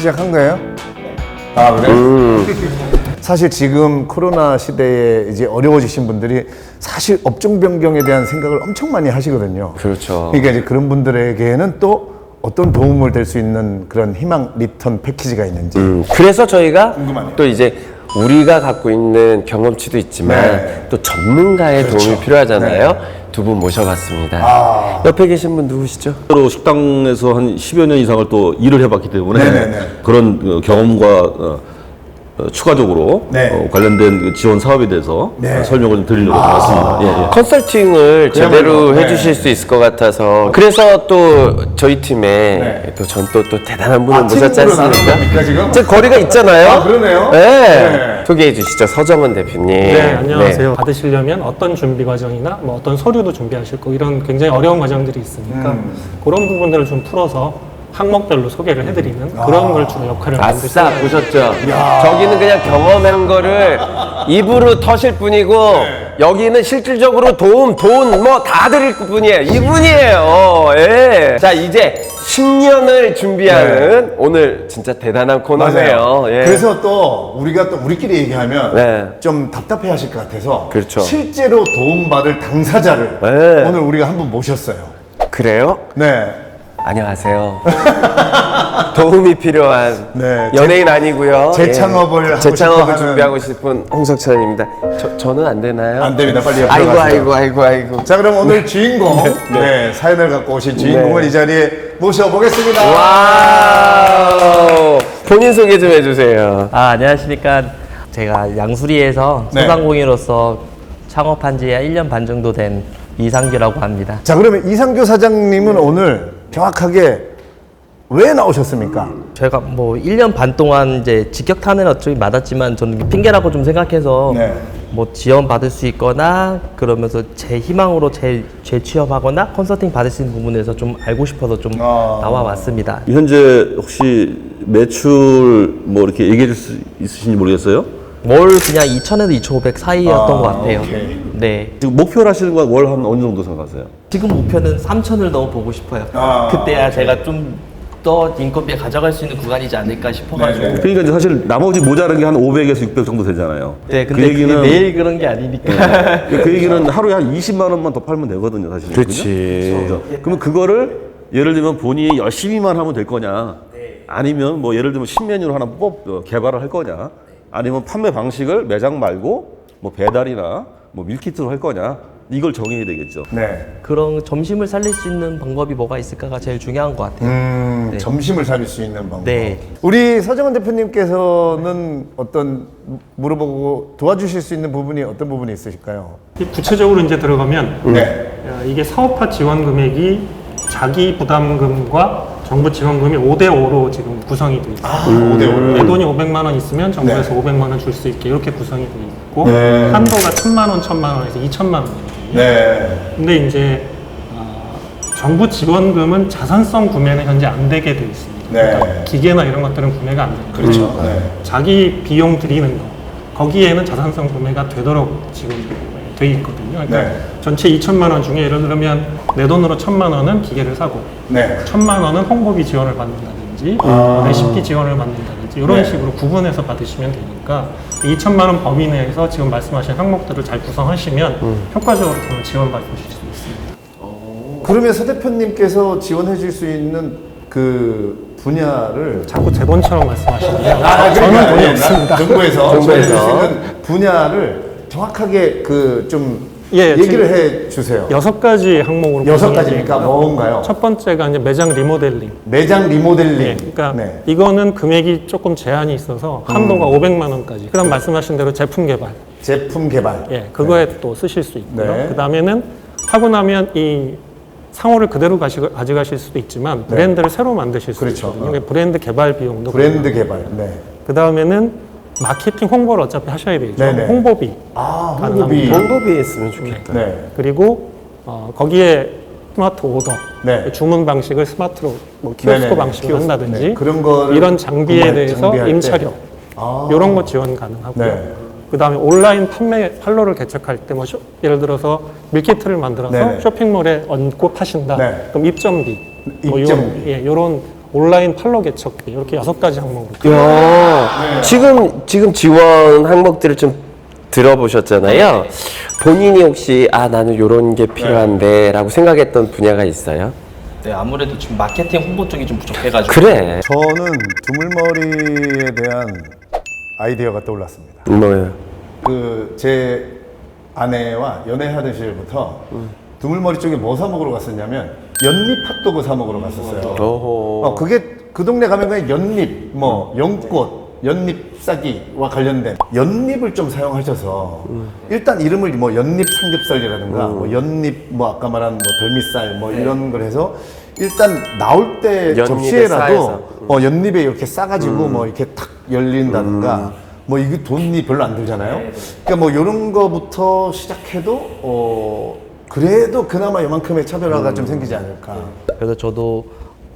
시작한 거예요? 아 그래? 사실 지금 코로나 시대에 이제 어려워지신 분들이 사실 업종 변경에 대한 생각을 엄청 많이 하시거든요. 그렇죠. 그러니까 이제 그런 분들에게는 또 어떤 도움을 될 수 있는 그런 희망 리턴 패키지가 있는지. 음, 그래서 저희가 궁금하네요. 또 이제 우리가 갖고 있는 경험치도 있지만 네. 또 전문가의 그렇죠. 도움이 필요하잖아요. 네. 두분 모셔봤습니다. 아. 옆에 계신 분 누구시죠? 로 식당에서 한 10여 년 이상을 또 일을 해봤기 때문에 네네네. 그런 어, 경험과 어, 어, 추가적으로 네. 어, 관련된 그 지원 사업에 대해서 네. 어, 설명을 좀 드리려고 나왔습니다. 예, 예. 컨설팅을 제대로 그야말로, 네. 해주실 수 있을 것 같아서 그래서 또 저희 팀에 네. 또전 또 또 대단한 분을 아, 모셨지 나눈 않습니까? 겁니까, 지금? 제 거리가 있잖아요. 아, 그러네요. 네. 네. 소개해 주시죠 서정은 대표님. 네, 안녕하세요. 받으시려면 어떤 준비 과정이나 뭐 어떤 서류도 준비하실 거 이런 굉장히 어려운 과정들이 있으니까 음. 그런 부분들을 좀 풀어서 항목별로 소개를 해드리는 그런 걸 주로 역할을 만들 아싸. 보셨죠? 저기는 그냥 경험한 거를 입으로 터실 뿐이고 여기는 실질적으로 도움, 돈 뭐 다 드릴 뿐이에요. 이분이에요. 예. 자 이제 10년을 준비하는 오늘 진짜 대단한 코너네요. 예. 그래서 또 우리가 또 우리끼리 얘기하면 네. 좀 답답해 하실 것 같아서 그렇죠. 실제로 도움받을 당사자를 네. 오늘 우리가 한 분 모셨어요. 그래요? 네. 안녕하세요. 도움이 필요한 네, 연예인 아니고요. 재창업을 하고 재창업을 싶어 준비하고 싶은 홍석천입니다. 저, 저는 안 되나요? 안 됩니다. 빨리 옆으로 아이고 가세요. 아이고 아이고 아이고. 자, 그럼 오늘 주인공, 네, 사연을 갖고 오신 주인공을 네. 이 자리에 모셔보겠습니다. 와우. 본인 소개 좀 해주세요. 아, 안녕하십니까. 제가 양수리에서 네. 소상공인으로서 창업한 지 1년 반 정도 된 이상규라고 합니다. 자, 그러면 이상규 사장님은 오늘 정확하게 왜 나오셨습니까? 제가 뭐 1년 반 동안 이제 직격탄을 어차피 맞았지만 저는 핑계라고 좀 생각해서 네. 뭐 지원 받을 수 있거나 그러면서 제 희망으로 재, 재취업하거나 컨설팅 받을 수 있는 부분에서 좀 알고 싶어서 좀 아. 나와 왔습니다. 현재 혹시 매출 뭐 이렇게 얘기해 줄 수 있으신지 모르겠어요? 월 그냥 2,000에서 2,500 사이였던 아, 것 같아요. 오케이. 네. 지금 목표로 하시는 건 월 한 어느 정도 생각하세요? 지금 목표는 3천을 너무 보고 싶어요. 아, 그때야 제가 좀 더 인건비에 가져갈 수 있는 구간이지 않을까 싶어가지고. 네 네. 그러니까 이제 사실 나머지 모자란 게 한 500에서 600 정도 되잖아요. 네, 근데 그 얘기는 매일 그런 게 아니니까. 그 얘기는 하루에 한 20만 원만 더 팔면 되거든요, 사실. 그렇지. 그러면 그거를 예를 들면 본인이 열심히만 하면 될 거냐, 아니면 뭐 예를 들면 신메뉴를 하나 뽑 어, 개발을 할 거냐, 아니면 판매 방식을 매장 말고 뭐 배달이나 뭐 밀키트로 할 거냐, 이걸 정해야 되겠죠. 네. 그런 점심을 살릴 수 있는 방법이 뭐가 있을까가 제일 중요한 것 같아요. 음, 점심을 살릴 수 있는 방법. 네. 우리 서정원 대표님께서는 어떤 물어보고 도와주실 수 있는 부분이 어떤 부분이 있으실까요? 이 구체적으로 이제 들어가면 네. 어, 이게 사업화 지원 금액이 자기 부담금과 정부 지원금이 5대 5로 지금 구성이 돼 있어요. 아, 5대5로. 내 돈이 500만 원 있으면 정부에서 네. 500만 원 줄 수 있게 이렇게 구성이 돼 있고 네. 한도가 1000만 원, 1000만 원에서 2천만 원이거든요. 네. 근데 이제 어, 정부 지원금은 자산성 구매는 현재 안 되게 돼 있습니다. 네. 그러니까 기계나 이런 것들은 구매가 안 돼요. 그렇죠. 네. 자기 비용 들이는 거 거기에는 자산성 구매가 되도록 지금 돼 있거든요. 그러니까 네. 전체 2천만 원 중에 예를 들면 내 돈으로 1천만 원은 기계를 사고 네. 1천만 원은 홍보비 지원을 받는다든지 레시피 지원을 받는다든지 이런 아. 네. 식으로 구분해서 받으시면 되니까 2천만 원 범위 내에서 지금 말씀하신 항목들을 잘 구성하시면 음. 효과적으로 돈을 지원받으실 수 있습니다. 그러면 서 대표님께서 지원해 줄 수 있는 그 분야를 자꾸 제 돈처럼 말씀하시는데요. 아, 저는 그러니까 돈이 아니, 없습니다. 정부에서 정부에서. 있는 분야를 정확하게 그 좀 예, 얘기를 지금 해 주세요. 여섯 가지 항목으로 여섯 가지니까. 뭔가요? 첫 번째가 이제 매장 리모델링. 매장 리모델링. 네, 그러니까 네. 이거는 금액이 조금 제한이 있어서 한도가 500만 원까지. 그다음 말씀하신 대로 제품 개발. 제품 개발. 예, 그거에 또 쓰실 수 있고요. 네. 그다음에는 하고 나면 이 상호를 그대로 가시, 가져가실 수도 있지만 브랜드를 새로 만드실 수도 네. 그렇죠. 있거든요. 브랜드 개발 비용도 브랜드 개발. 네. 그 다음에는 마케팅 홍보를 어차피 하셔야 되죠. 네네. 홍보비. 아, 홍보비. 방법이 했으면 좋겠다. 네. 그리고 어, 거기에 스마트 오더 네. 주문 방식을 스마트로 뭐 키오스크 네네. 방식으로 키오스크. 한다든지 네. 그런 거를 이런 장비에 대해서. 임차료 아. 이런 거 지원 가능하고요. 네. 그다음에 온라인 판매 판로를 개척할 때 뭐 예를 들어서 밀키트를 만들어서 네네. 쇼핑몰에 얹고 파신다. 네. 그럼 입점비, 뭐 입점비. 요런, 예, 요런 온라인 판로 개척기 이렇게 여섯 가지 항목으로 야, 지금 지금 지원 항목들을 좀 들어보셨잖아요. 본인이 혹시 아 나는 이런 게 필요한데라고 생각했던 분야가 있어요? 네, 아무래도 지금 마케팅 홍보 쪽이 좀 부족해가지고 그래. 저는 두물머리에 대한 아이디어가 떠올랐습니다. 뭐예요? 그 제 아내와 연애하던 시절부터 두물머리 쪽에 뭐 사 먹으러 갔었냐면 연잎 핫도그 사 먹으러 갔었어요. 어허. 어, 그게 그 동네 가면 그냥 연잎, 뭐 연꽃, 연잎 싸기와 관련된 연잎을 좀 사용하셔서 일단 이름을 뭐 연잎 삼겹살이라든가 뭐 연잎 뭐 아까 말한 뭐 덜미살 뭐 이런 걸 해서 일단 나올 때 연잎에 접시에라도 싸해서. 어, 연잎에 이렇게 싸가지고 뭐 이렇게 탁 열린다든가 뭐 이게 돈이 별로 안 들잖아요. 그러니까 뭐 이런 거부터 시작해도 어 그래도 그나마 이만큼의 차별화가 좀 생기지 않을까. 그래서 저도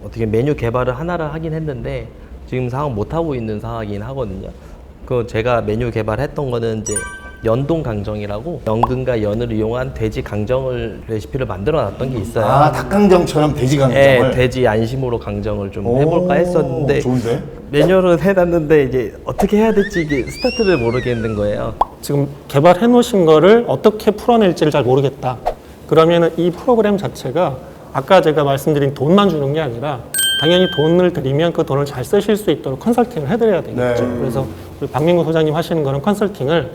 어떻게 메뉴 개발을 하나를 하긴 했는데 지금 상황 못 하고 있는 상황이긴 하거든요. 그 제가 메뉴 개발했던 거는 이제 연동 강정이라고 연근과 연을 이용한 돼지 강정을 레시피를 만들어 놨던 게 있어요. 아 닭강정처럼 돼지 예, 강정을. 돼지 안심으로 강정을 좀 오, 해볼까 했었는데 좋은데? 메뉴를 해놨는데 이제 어떻게 해야 될지 이게 스타트를 모르겠는 거예요. 지금 개발해 놓으신 거를 어떻게 풀어낼지를 잘 모르겠다. 그러면은 이 프로그램 자체가 아까 제가 말씀드린 돈만 주는 게 아니라 당연히 돈을 드리면 그 돈을 잘 쓰실 수 있도록 컨설팅을 해드려야 되겠죠. 네. 그래서 우리 박민구 소장님 하시는 거는 컨설팅을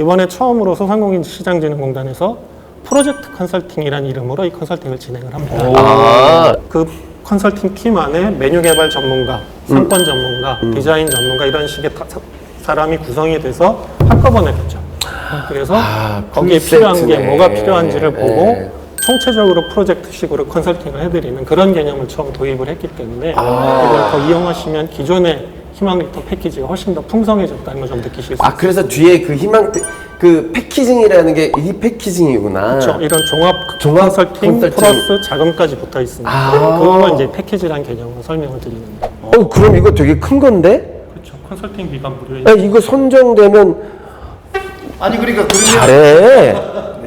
이번에 처음으로 소상공인시장진흥공단에서 프로젝트 컨설팅이라는 이름으로 이 컨설팅을 진행을 합니다. 아, 그 컨설팅 팀 안에 메뉴 개발 전문가, 상권 전문가, 디자인 전문가 이런 식의 사- 사람이 구성이 돼서 한꺼번에 되죠. 그래서 거기에 풀 필요한 게. 뭐가 필요한지를 보고 네. 총체적으로 프로젝트식으로 컨설팅을 해드리는 그런 개념을 처음 도입을 했기 때문에 아. 이걸 더 이용하시면 기존의 희망리터 패키지가 훨씬 더 풍성해졌다는 걸 좀 느끼실 수아 있어요. 그래서 뒤에 그 희망 그 패키징이라는 게 이 패키징이구나. 그렇죠. 이런 종합, 종합 컨설팅, 컨설팅. 플러스 자금까지 붙어 있습니다. 아. 그걸 이제 패키지라는 개념으로 설명을 드리는 거예요. 어 그럼 이거 되게 큰 건데? 그렇죠. 컨설팅 비관 무료에 야, 이거 선정되면 아니 그러니까 그러면 잘해.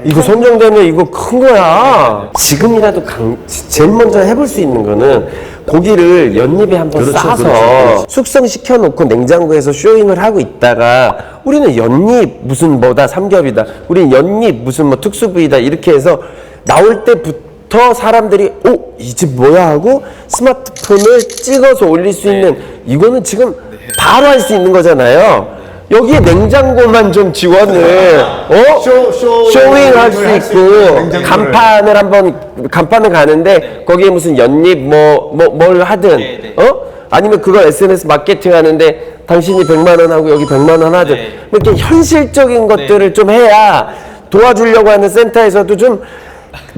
이거 선정되면 이거 큰 거야. 지금이라도 강, 제일 먼저 해볼 수 있는 거는 고기를 연잎에 한번 그렇죠, 싸서 그렇죠, 숙성시켜 놓고 냉장고에서 쇼잉을 하고 있다가 우리는 연잎 무슨 뭐다 삼겹이다. 우리는 연잎 무슨 뭐 특수 부위다 이렇게 해서 나올 때부터 사람들이 오 이 집 뭐야 하고 스마트폰을 찍어서 올릴 수 있는 이거는 지금 바로 할 수 있는 거잖아요. 여기에 냉장고만 좀 지원을 어? 쇼- 쇼- 쇼잉 할 수 할수 있고 냉장고를. 간판을 한번 간판을 가는데 거기에 무슨 연잎 뭐 뭐 뭘 하든 어? 아니면 그거 SNS 마케팅 하는데 당신이 100만 원 하고 여기 100만 원 하든. 뭐 이렇게 현실적인 것들을 좀 해야 도와주려고 하는 센터에서도 좀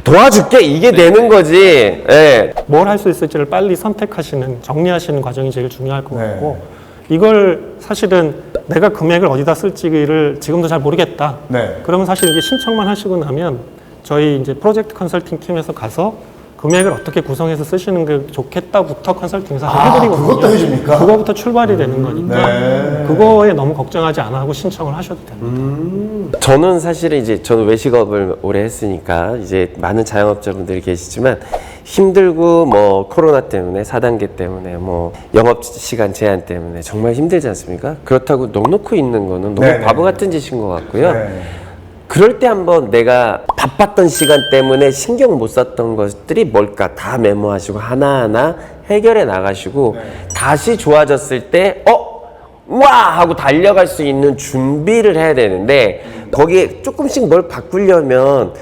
도와줄게. 이게 되는 거지. 예. 뭘 할 수 있을지를 빨리 선택하시는 정리하시는 과정이 제일 중요할 것 네. 같고 이걸 사실은 내가 금액을 어디다 쓸지를 지금도 잘 모르겠다. 네. 그러면 사실 이게 신청만 하시고 나면 저희 이제 프로젝트 컨설팅 팀에서 가서 금액을 어떻게 구성해서 쓰시는 게 좋겠다부터 컨설팅에서 아, 해드리거든요. 그것도 해줍니까? 그거부터 출발이 되는 거니까 네. 그거에 너무 걱정하지 않아 하고 신청을 하셔도 됩니다. 저는 사실은 이제 저는 외식업을 오래 했으니까 이제 많은 자영업자분들이 계시지만 힘들고 뭐 코로나 때문에 4단계 때문에 뭐 영업 시간 제한 때문에 정말 힘들지 않습니까? 그렇다고 넉놓고 있는 거는 너무 네네. 바보 같은 짓인 것 같고요. 네. 그럴 때 한번 내가 바빴던 시간 때문에 신경 못 썼던 것들이 뭘까 다 메모하시고 하나하나 해결해 나가시고 다시 좋아졌을 때 어? 와! 하고 달려갈 수 있는 준비를 해야 되는데 거기에 조금씩 뭘 바꾸려면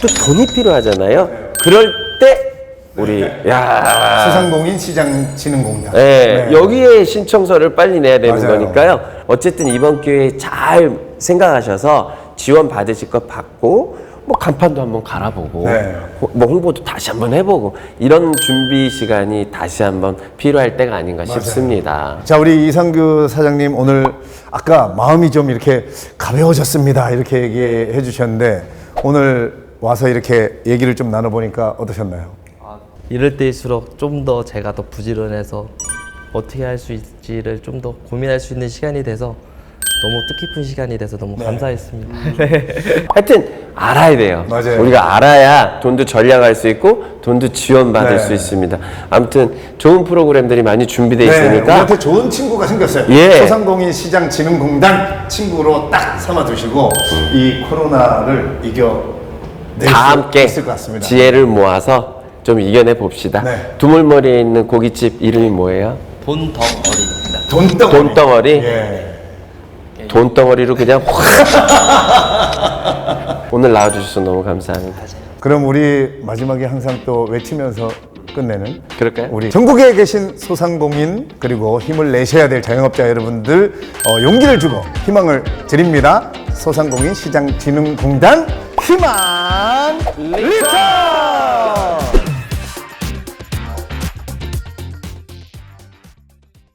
또 돈이 필요하잖아요. 그럴 때 우리 야 소상공인 시장진흥공단. 네, 네. 여기에 신청서를 빨리 내야 되는 맞아요. 거니까요. 어쨌든 이번 기회에 잘 생각하셔서 지원 받으실 것 받고 뭐 간판도 한번 갈아보고 네. 호- 뭐 홍보도 다시 한번 해보고 이런 준비 시간이 다시 한번 필요할 때가 아닌가 싶습니다. 자, 우리 이상규 사장님 오늘 아까 마음이 좀 이렇게 가벼워졌습니다. 이렇게 얘기해 주셨는데 오늘 와서 이렇게 얘기를 좀 나눠보니까 어떠셨나요? 이럴 때일수록 좀 더 제가 더 부지런해서 어떻게 할 수 있지를 좀 더 고민할 수 있는 시간이 돼서 너무 뜻깊은 시간이 돼서 너무 감사했습니다. 하여튼 알아야 돼요. 맞아요. 우리가 알아야 돈도 전략할 수 있고 돈도 지원받을 네. 수 있습니다. 아무튼 좋은 프로그램들이 많이 준비되어 네, 있으니까 우리한테 좋은 친구가 생겼어요. 예. 소상공인 시장 진흥공단 친구로 딱 삼아 두시고 이 코로나를 이겨 낼다수 함께 있을 것 같습니다. 지혜를 모아서 좀 이겨내 봅시다. 네. 두물머리에 있는 고깃집 이름이 뭐예요? 돈덕어리입니다. 돈덩어리. 돈덩어리? 예. 돈덩어리로 그냥 확. 오늘 나와주셔서 너무 감사합니다. 그럼 우리 마지막에 항상 또 외치면서 끝내는 그럴까요? 우리 전국에 계신 소상공인 그리고 힘을 내셔야 될 자영업자 여러분들 어, 용기를 주고 희망을 드립니다. 소상공인 시장진흥공단 희망 리턴!